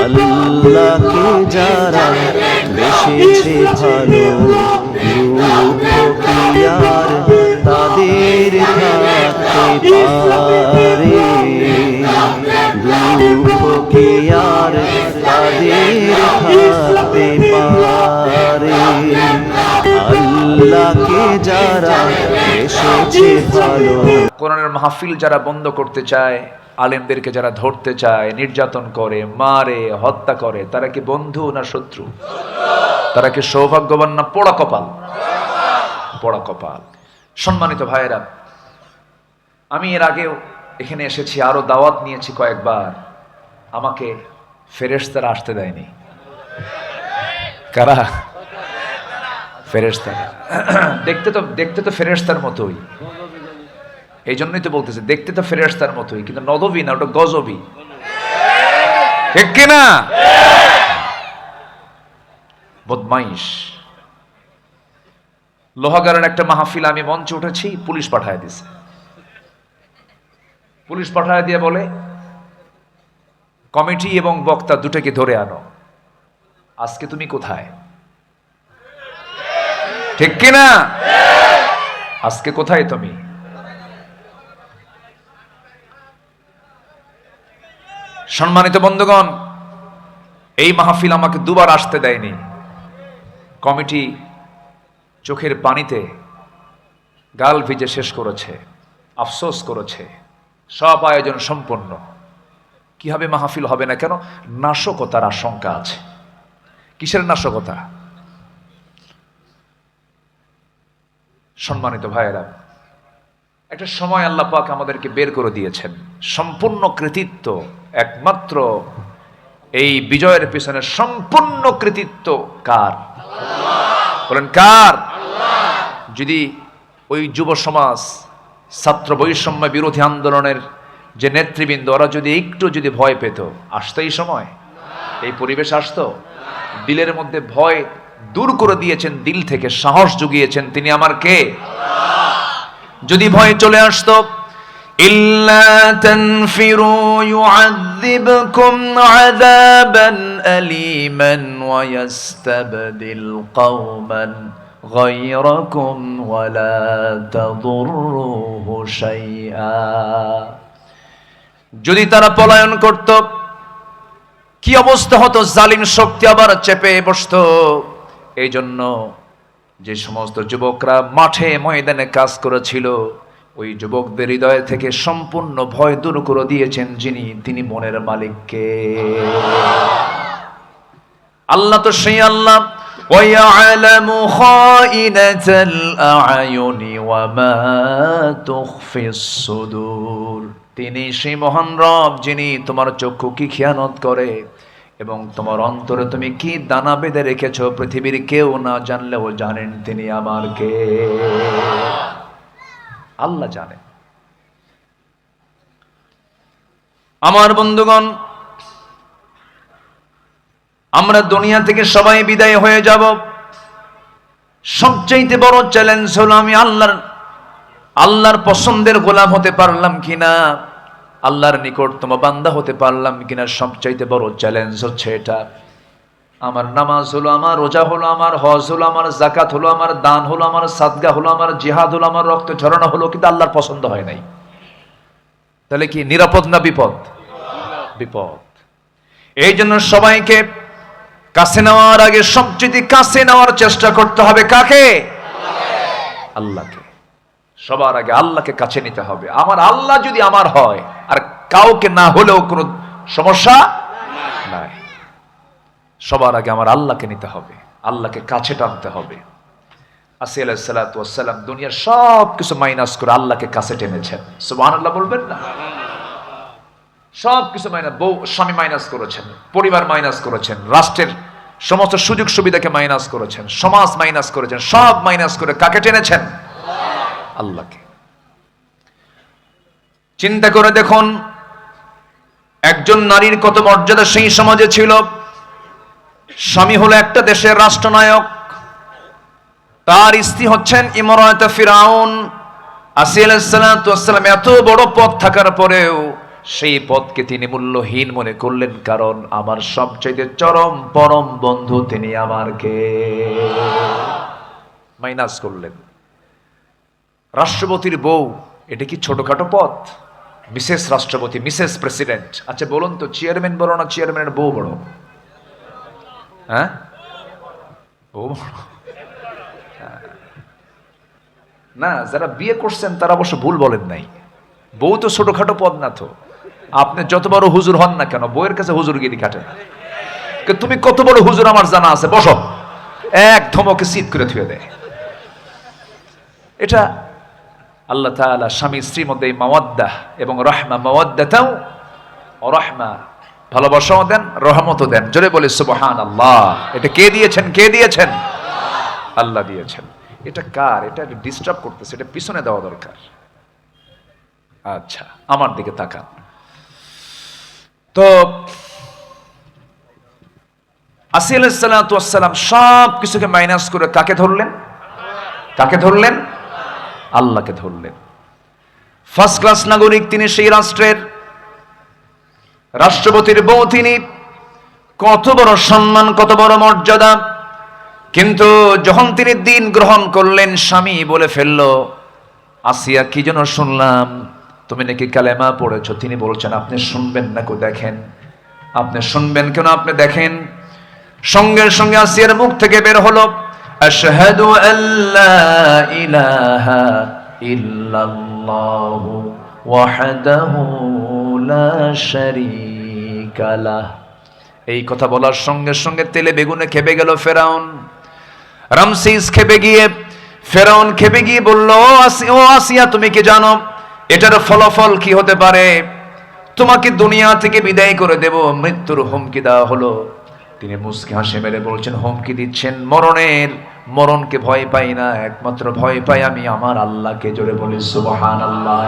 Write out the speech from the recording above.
আল্লাহকে যারা বেসেছে ভালো আর তাদের থাকতে পারে। আর তাদের থাকতে পারে। আল্লাহকে যারা কোরআনের মাহফিল যারা বন্ধ করতে চায়, আলেমদেরকে যারা ধরতে চায়, নির্যাতন করে, মারে, হত্যা করে, তারা কি বন্ধু না শত্রু? তারা কি সৌভাগ্যবান না পোড়া কপাল? পোড়া কপাল। সম্মানিত ভাইয়েরা, আমি এর আগেও এখানে এসেছি, আরও দাওয়াত নিয়েছি কয়েকবার। আমাকে ফেরেশতারা আসতে দেয়নি। কারা? ফেরেশতারা দেখতে তো দেখতে তো ফেরেশতার মতোই। এই জন্যই তো বলতেছে, দেখতে তো ফেরেশতার মতোই, কিন্তু নদবি না, ওটা গজবি। কিনা? বদমাইশ। লোহাগারের একটা মাহফিল আমি মঞ্চে উঠেছি, পুলিশ পাঠায় দিছে। পুলিশ পাঠায় দিয়ে বলে, কমিটি এবং বক্তা দুটোকে ধরে আনো। আজকে তুমি কোথায়? ঠিক কিনা? আজকে কোথায় তুমি? সম্মানিত বন্ধুগণ, এই মাহফিল আমাকে দুবার আসতে দেয়নি। কমিটি চোখের পানিতে গাল ভিজে শেষ করেছে, আফসোস করেছে। সব আয়োজন সম্পন্ন কীভাবে মাহফিল হবে না কেন? নাশকতার আশঙ্কা আছে। কিসের নাশকতা? সম্মানিত ভাইয়েরা, একটা সময় আল্লাহ পাক আমাদেরকে বের করে দিয়েছেন। সম্পূর্ণ কৃতিত্ব, একমাত্র এই বিজয়ের পিছনে সম্পূর্ণ কৃতিত্ব কার? বলেন কার? যদি ওই যুব সমাজ, ছাত্র বৈষম্য বিরোধী আন্দোলনের যে নেতৃবৃন্দ, ওরা যদি একটু যদি ভয় পেত, আসতো এই সময়? এই পরিবেশ আসতো? দিলের মধ্যে ভয় দূর করে দিয়েছেন দিল থেকে সাহস জুগিয়েছেন তিনি আমার কে যদি ভয় চলে আসতো ইল্লা তানফিরু ইউআযিবকুম আযাবান আলীমান ওয়া ইয়াস্তাবদিল কওমান غيركم ولا تضروه شيئا যদি তারা পলায়ন করত কি অবস্থা হতো জালিম শক্তি আবার চেপে বসতো এই জন্য যে সমস্ত যুবকরা মাঠে ময়দানে কাজ করেছিল ওই যুবকদের হৃদয় থেকে সম্পূর্ণ ভয় দূর করে দিয়েছেন যিনি তিনি মনের মালিককে আল্লাহ তো সেই আল্লাহ ويعلم خائنة الأعين وما تخفي الصدور তিনি সেই মহান রব যিনি তোমার চক্ষু কি খেয়ানত করে এবং তোমার অন্তরে তুমি কি দানা বেঁধে রেখেছো পৃথিবীর কেউ না জানলেও জানেন তিনি আমার কে। আল্লাহ জানেন আমার বন্ধুগণ, আমরা দুনিয়া থেকে সবাই বিদায় হয়ে যাব। সবচাইতে বড় চ্যালেঞ্জ হলো আমি আল্লাহর আল্লাহর পছন্দের গোলাম হতে পারলাম কিনা। আল্লাহর নিকটতম বান্দা হতে পারলাম কিনা সবচাইতে বড় চ্যালেঞ্জ হচ্ছে এটা। আমার নামাজ হলো আমার, রোজা হলো আমার, হজ হলো আমার জাকাত হলো আমার, দান হলো আমার, সাদগা হলো আমার, জিহাদ হলো আমার, রক্ত ঝরানো হলো কিন্তু আল্লাহর পছন্দ হয় নাই। তাহলে কি নিরাপদ না বিপদ? বিপদ। এই জন্য সবাইকে কাছে নেওয়ার আগে সবচেয়ে কাছে নেওয়ার চেষ্টা করতে হবে কাকে? আল্লাহকে। সবার আগে আল্লাহকে কাছে নিতে হবে। আমার আল্লাহ যদি আমার হয়, আর কাউকে না হলেও কোনো সমস্যা নাই। সবার আগে আমার আল্লাহকে নিতে হবে, আল্লাহকে কাছে টানতে হবে। আসি আলাইসালাম দুনিয়ার সব কিছু মাইনাস করে আল্লাহকে কাছে টেনেছেন। সুবাহ আল্লাহ বলবেন না? সব কিছু মাইনাস বউ, স্বামী মাইনাস করেছেন, পরিবার মাইনাস করেছেন, রাষ্ট্রের সমস্ত সুযোগ সুবিধাকে মাইনাস করেছেন, সমাজ মাইনাস করেছেন, সব মাইনাস করে কাকে টেনেছেন? আল্লাহকে। চিন্তা করে দেখুন, একজন নারীর কত মর্যাদা সেই সমাজে ছিল। স্বামী হলো একটা দেশের রাষ্ট্রনায়ক। তার স্ত্রী হচ্ছেন ইমরাত ফিরাউন। আসি আলাইসালাম এত বড় পথ থাকার পরেও সেই পদকে তিনি মূল্যহীন মনে করলেন, কারণ আমার সবচাইতে চরম পরম বন্ধু তিনি আমার কে মাইনাস করলেন। রাষ্ট্রপতির বউ, এটা কি ছোটখাটো পথ মিসেস রাষ্ট্রপতি, মিসেস প্রেসিডেন্ট। আচ্ছা বলুন তো, চেয়ারম্যান বড় না চেয়ারম্যানের বউ বড় হ্যাঁ? বউ না, যারা বিয়ে করছেন, তারা অবশ্য ভুল বলেন নাই। বউ তো ছোটখাটো পদ না তো। আপনি যত বড় হুজুর হন না কেন, বউয়ের কাছে হুজুরগিরি কাটে না তুমি কত বড় হুজুর আমার জানা আছে, বসো। এক ধমকে শীত করে থুয়ে দেয়। এটা আল্লাহ তাআলা স্বামী, স্ত্রীর মধ্যে এই মাওয়াদ্দা এবং রহমা মাওয়াদ্দাতাও রহমা ভালোবাসাও দেন, রহমতও দেন। জোরে বলে সুবহান আল্লাহ এটা কে দিয়েছেন? কে দিয়েছেন? আল্লাহ দিয়েছেন। এটা কার? এটা ডিস্টার্ব করতেছে। এটা পিছনে দেওয়া দরকার। আচ্ছা আমার দিকে তাকান। তো আসি আলাইসালাম সব কিছুকে মাইনাস করে কাকে ধরলেন? কাকে ধরলেন? আল্লাহকে ধরলেন। ফার্স্ট ক্লাস নাগরিক তিনি সেই রাষ্ট্রের রাষ্ট্রপতির বউ তিনি। কত বড় সম্মান, কত বড় মর্যাদা। কিন্তু যখন তিনি দিন গ্রহণ করলেন, স্বামী বলে ফেলল, আসিয়া কি যেন শুনলাম? তুমি নাকি কালেমা পড়েছো? তিনি বলছেন, আপনি শুনবেন না দেখেন। আপনি শুনবেন কেন? আপনি দেখেন। সঙ্গে সঙ্গে আসিয়ার মুখ থেকে বের হলো। আশহাদু আল্লা ইলাহা ইল্লাল্লাহু ওয়াহদাহু লা শারীকা লাহ। এই কথা বলার সঙ্গে সঙ্গে তেলে বেগুনে খেপে গেল ফেরাউন। রামসিস খেপে গিয়ে, ফেরাউন খেপে গিয়ে বলল, "ও আসি- ও আসিয়া, তুমি কি জানো, এটার ফলাফল কি হতে পারে? তোমাকে দুনিয়া থেকে বিদায় করে দেব, মৃত্যুর হুমকি দেওয়া হলো। তিনি মুসকে হাসি মেরে বলছেন, হুমকি দিচ্ছেন মরণের মরণকে ভয় পাই না একমাত্র ভয় পাই আমি আমার আল্লাহকে জোরে বলি সুবহান আল্লাহ